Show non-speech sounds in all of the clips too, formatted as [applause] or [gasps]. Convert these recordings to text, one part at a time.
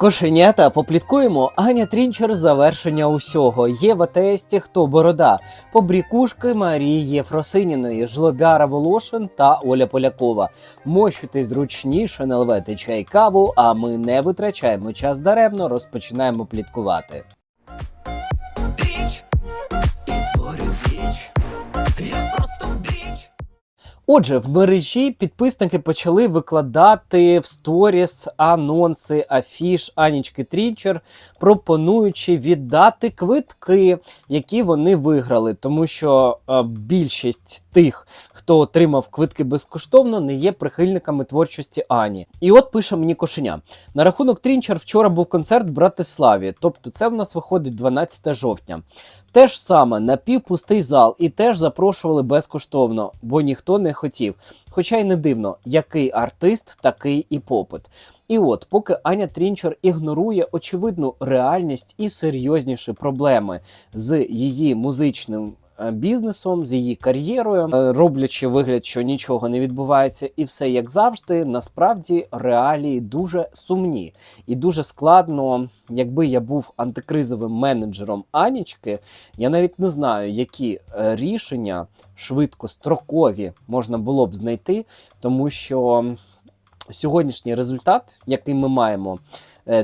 Кошенята, попліткуємо. Аня Трінчер завершення усього. Є в АТСті хто борода. Побрікушки Марії Єфросиніної, Жлобяра Волошин та Оля Полякова. Мощуйтесь зручніше, наливайте чай каву, а ми не витрачаємо час даремно, розпочинаємо пліткувати. Отже, в мережі підписники почали викладати в сторіс анонси афіш Анічки Трінчер, пропонуючи віддати квитки, які вони виграли, тому що е, більшість тих, хто отримав квитки безкоштовно, не є прихильниками творчості Ані. І от пише мені кошеня. На рахунок Трінчер вчора був концерт в Братиславі, тобто це в нас виходить 12 жовтня. Те ж саме напівпустий зал, і теж запрошували безкоштовно, бо ніхто не хотів. Хоча й не дивно, який артист, такий і попит. І от, поки Аня Трінчер ігнорує очевидну реальність і серйозніші проблеми з її музичним бізнесом, з її кар'єрою, е, роблячи вигляд, що нічого не відбувається, і все як завжди, насправді реалії дуже сумні і дуже складно. Якби я був антикризовим менеджером Анічки, я навіть не знаю, які е, рішення швидкострокові можна було б знайти, тому що сьогоднішній результат, який ми маємо, е,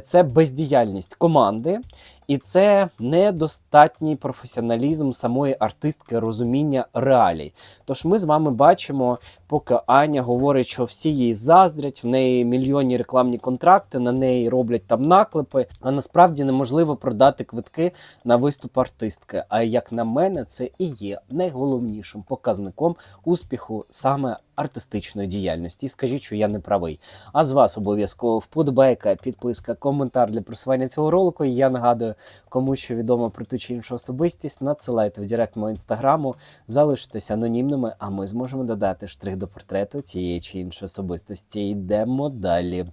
це бездіяльність команди, і це недостатній професіоналізм самої артистки розуміння реалій. Тож ми з вами бачимо, поки Аня говорить, що всі їй заздрять, в неї мільйонні рекламні контракти, на неї роблять там наклепи. А насправді неможливо продати квитки на виступ артистки. А як на мене, це і є найголовнішим показником успіху саме артистичної діяльності. І скажіть, що я не правий. А з вас обов'язково вподобайка, підписка, коментар для просування цього ролику. І я нагадую, кому що відомо про ту чи іншу особистість, надсилайте в директ мого інстаграму, залишитесь анонімними, а ми зможемо додати штрих до портрету цієї чи іншої особистості. Йдемо далі.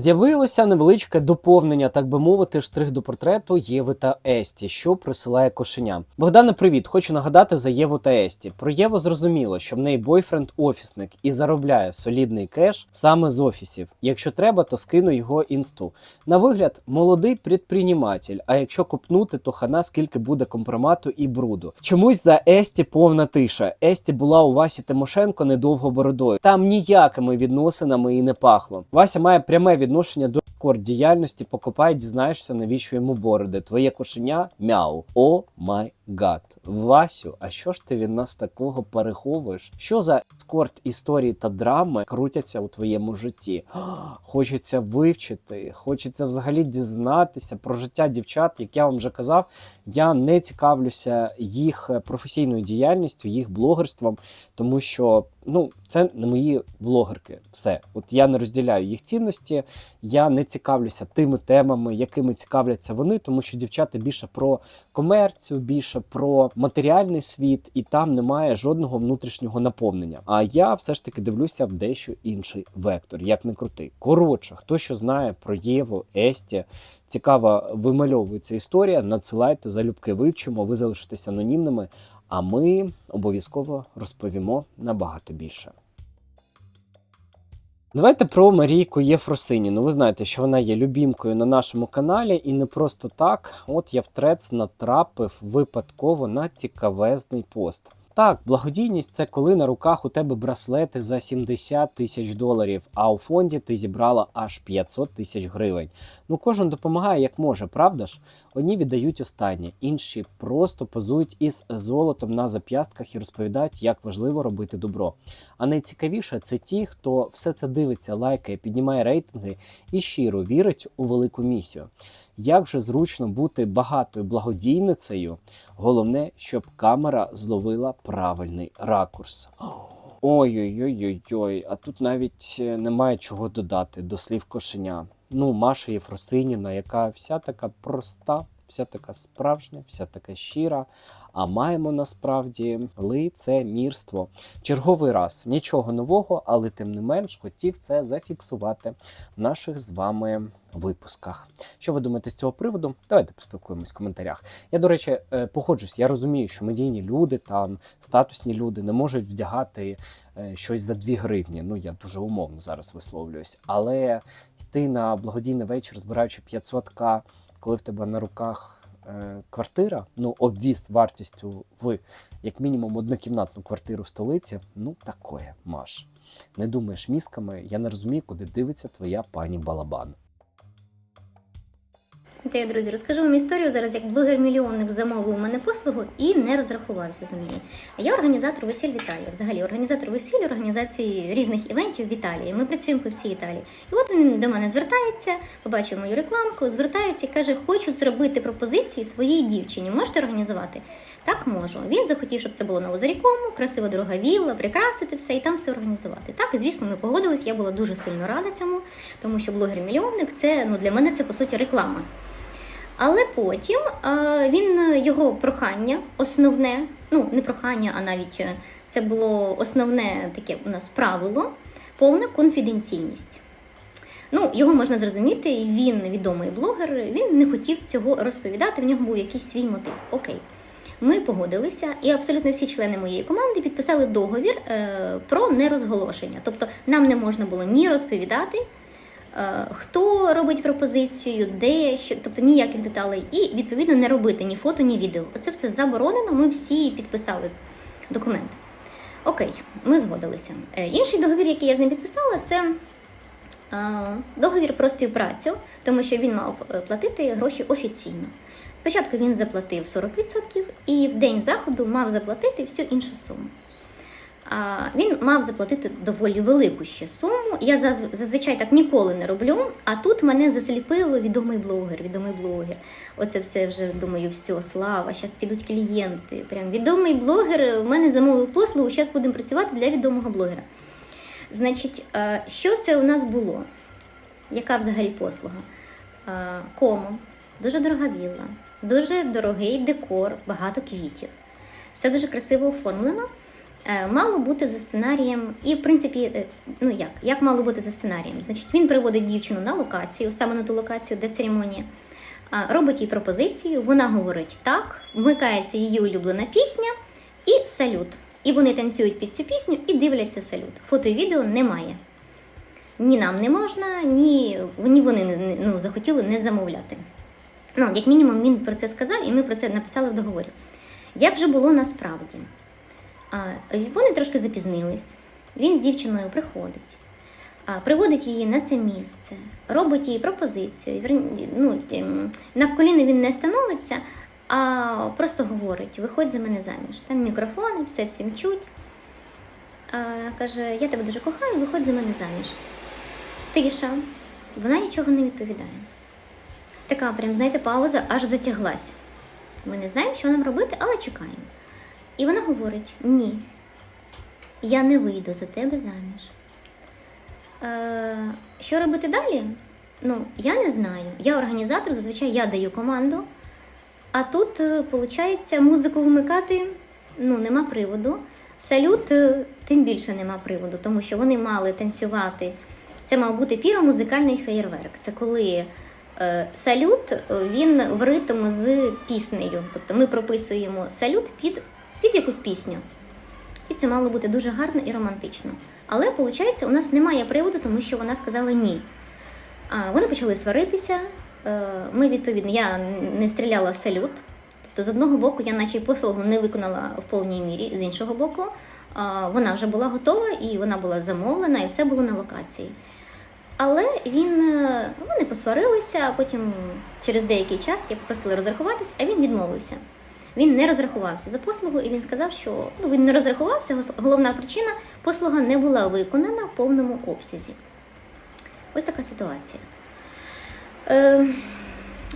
З'явилося невеличке доповнення, так би мовити, штрих до портрету Єви та Есті, що присилає кошеня. Богдане, привіт! Хочу нагадати за Єву та Есті. Про Єву зрозуміло, що в неї бойфренд офісник і заробляє солідний кеш саме з офісів. Якщо треба, то скину його інсту. На вигляд, молодий предприніматель, а якщо копнути, то хана скільки буде компромату і бруду. Чомусь за Есті повна тиша. Есті була у Васі Тимошенко недовго бородою. Там ніякими відносинами і не пахло. Вася має пряме відношення до діяльності. Покопай, дізнаєшся, навіщо йому бороди. Твоє кошеня мяу. О май гад. Васю, а що ж ти від нас такого переховуєш? Що за ескорт історії та драми крутяться у твоєму житті? [gasps] Хочеться вивчити, хочеться взагалі дізнатися про життя дівчат. Як я вам вже казав, я не цікавлюся їх професійною діяльністю, їх блогерством, тому що ну це не мої блогерки. Все, от я не розділяю їх цінності, я не цікавлюся тими темами, якими цікавляться вони, тому що дівчата більше про комерцію, більше про матеріальний світ, і там немає жодного внутрішнього наповнення. А я все ж таки дивлюся в дещо інший вектор, як не крутий. Коротше, хто що знає про Єву, Есті, цікава вимальовується історія. Надсилайте залюбки вивчимо, ви залишитесь анонімними. А ми обов'язково розповімо набагато більше. Давайте про Марійку Єфросиніну. Ви знаєте, що вона є любімкою на нашому каналі, і не просто так. От я в натрапив випадково на цікавезний пост. Так, благодійність це коли на руках у тебе браслети за 70 тисяч доларів, а у фонді ти зібрала аж 500 тисяч гривень. Ну кожен допомагає як може, правда ж? Одні віддають останнє, інші просто позують із золотом на зап'ястках і розповідають, як важливо робити добро. А найцікавіше це ті, хто все це дивиться, лайкає, піднімає рейтинги і щиро вірить у велику місію. Як же зручно бути багатою благодійницею, головне, щоб камера зловила правильний ракурс. Ой-ой-ой, а тут навіть е, немає чого додати до слів кошеня. Ну, Маша Єфросиніна, яка вся така проста, вся така справжня, вся така щира. А маємо насправді лицемірство. Черговий раз нічого нового, але тим не менш хотів це зафіксувати в наших з вами випусках. Що ви думаєте з цього приводу? Давайте поспілкуємось в коментарях. Я, до речі, е, погоджусь, я розумію, що медійні люди, там статусні люди не можуть вдягати е, щось за 2 гривні. Ну я дуже умовно зараз висловлююсь, але йти на благодійний вечір, збираючи 500к, коли в тебе на руках е, квартира, ну, обвіз вартістю в як мінімум однокімнатну квартиру в столиці, ну такое, Маш. Не думаєш мізками, я не розумію, куди дивиться твоя пані Балабан. Вітаю, друзі, розкажу вам історію зараз, як блогер-мільйонник замовив у мене послугу і не розрахувався за неї. А я організатор весіль в Італії. Взагалі організатор весіль, організації різних івентів в Італії. Ми працюємо по всій Італії. І от він до мене звертається, побачив мою рекламку, звертається і каже: Хочу зробити пропозиції своїй дівчині. Можете організувати? Так можу. Він захотів, щоб це було на озерікому, красива дорога вілла, прикрасити все і там все організувати. Так, і звісно, ми погодились. Я була дуже сильно рада цьому, тому що блогер-мільйонник це ну для мене це по суті реклама. Але потім е, він е, його прохання, основне, ну не прохання, а навіть е, це було основне таке у нас правило, повна конфіденційність. Ну, його можна зрозуміти, він відомий блогер, він не хотів цього розповідати, в нього був якийсь свій мотив. Окей. Ми погодилися, і абсолютно всі члени моєї команди підписали договір про нерозголошення. Тобто нам не можна було ні розповідати, хто робить пропозицію, де що, тобто ніяких деталей, і відповідно не робити ні фото, ні відео. Оце все заборонено. Ми всі підписали документ. Окей, ми згодилися. Е, інший договір, який я з ним підписала, це е, договір про співпрацю, тому що він мав е, платити гроші офіційно. Спочатку він заплатив 40% і в день заходу мав заплатити всю іншу суму. Він мав заплатити доволі велику ще суму. Я зазвичай так ніколи не роблю. А тут мене засліпило відомий блогер, відомий блогер. Оце все вже думаю, все, слава, зараз підуть клієнти. Прям відомий блогер в мене замовив послугу. Зараз будемо працювати для відомого блогера. Значить, що це у нас було? Яка взагалі послуга? Кому, дуже дорога вілла, дуже дорогий декор, багато квітів. Все дуже красиво оформлено. Е, Мало бути за сценарієм, і в принципі, е, ну як, як мало бути за сценарієм? Значить, він приводить дівчину на локацію, саме на ту локацію, де церемонія, робить їй пропозицію, вона говорить так, вмикається її улюблена пісня і салют. І вони танцюють під цю пісню і дивляться салют. Фото і відео немає. Ні нам не можна, ні, ні вони ну, захотіли не замовляти. Ну, як мінімум, він про це сказав, і ми про це написали в договорі. Як же було насправді? Вони трошки запізнились. Він з дівчиною приходить, приводить її на це місце, робить їй пропозицію. Ну, на коліно він не становиться, а просто говорить: виходь за мене заміж. Там мікрофони, все всім чуть. Каже, я тебе дуже кохаю, виходь за мене заміж. Тиша, вона нічого не відповідає. Така прям, знаєте, пауза аж затяглась. Ми не знаємо, що нам робити, але чекаємо. І вона говорить: ні, я не вийду за тебе заміж. Е, що робити далі? Ну, я не знаю. Я організатор, зазвичай я даю команду. А тут, виходить, музику вмикати ну, нема приводу. Салют е, тим більше нема приводу, тому що вони мали танцювати. Це мав бути піромузикальний феєрверк. Це коли е, салют е, він в ритм з піснею. Тобто ми прописуємо салют під, під якусь пісню. І це мало бути дуже гарно і романтично. Але виходить, у нас немає приводу, тому що вона сказала ні. А вони почали сваритися. Е, Ми відповідно, я не стріляла в салют. Тобто, з одного боку, я наче послугу не виконала в повній мірі, з іншого боку, вона вже була готова і вона була замовлена, і все було на локації. Але він е, вони посварилися, а потім через деякий час я попросила розрахуватись, а він відмовився. Він не розрахувався за послугу, і він сказав, що ну, він не розрахувався. Головна причина послуга не була виконана в повному обсязі. Ось така ситуація. Е,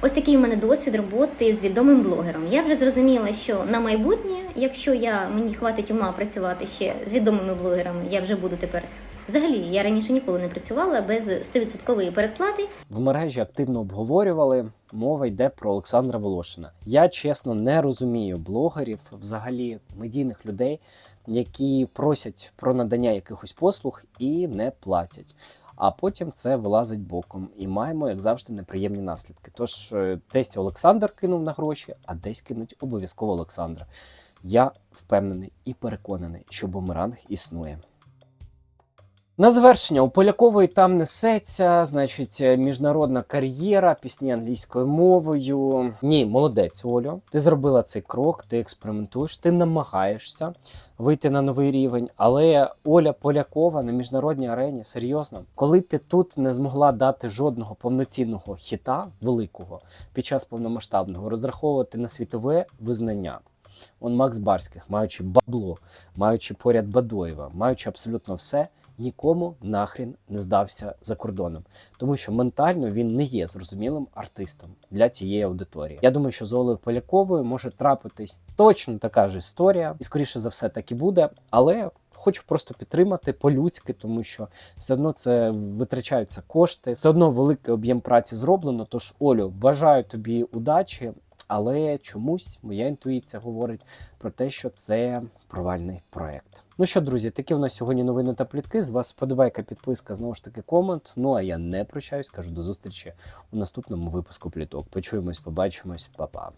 ось такий у мене досвід роботи з відомим блогером. Я вже зрозуміла, що на майбутнє, якщо я мені хватить ума працювати ще з відомими блогерами, я вже буду тепер. Взагалі, я раніше ніколи не працювала без 100% передплати. В мережі активно обговорювали. Мова йде про Олександра Волошина. Я чесно не розумію блогерів, взагалі медійних людей, які просять про надання якихось послуг і не платять. А потім це вилазить боком, і маємо, як завжди, неприємні наслідки. Тож е, десь Олександр кинув на гроші, а десь кинуть обов'язково Олександра. Я впевнений і переконаний, що бумеранг існує. На завершення у Полякової там несеться, значить, е, міжнародна кар'єра, пісні англійською мовою. Ні, молодець, Олю. Ти зробила цей крок, ти експериментуєш, ти намагаєшся вийти на новий рівень. Але Оля Полякова на міжнародній арені серйозно, коли ти тут не змогла дати жодного повноцінного хіта великого під час повномасштабного, розраховувати на світове визнання. Он Макс Барських, маючи бабло, маючи поряд Бадоєва, маючи абсолютно все, нікому нахрін не здався за кордоном, тому що ментально він не є зрозумілим артистом для цієї аудиторії. Я думаю, що з Олею Поляковою може трапитись точно така ж історія, і скоріше за все так і буде. Але хочу просто підтримати по-людськи, тому що все одно це витрачаються кошти, все одно великий об'єм праці зроблено. Тож, Олю, бажаю тобі удачі. Але чомусь моя інтуїція говорить про те, що це провальний проект. Ну що, друзі, такі у нас сьогодні новини та плітки. З вас вподобайка, підписка, знову ж таки, комент. Ну а я не прощаюсь, кажу до зустрічі у наступному випуску пліток. Почуємось, побачимось, па-па.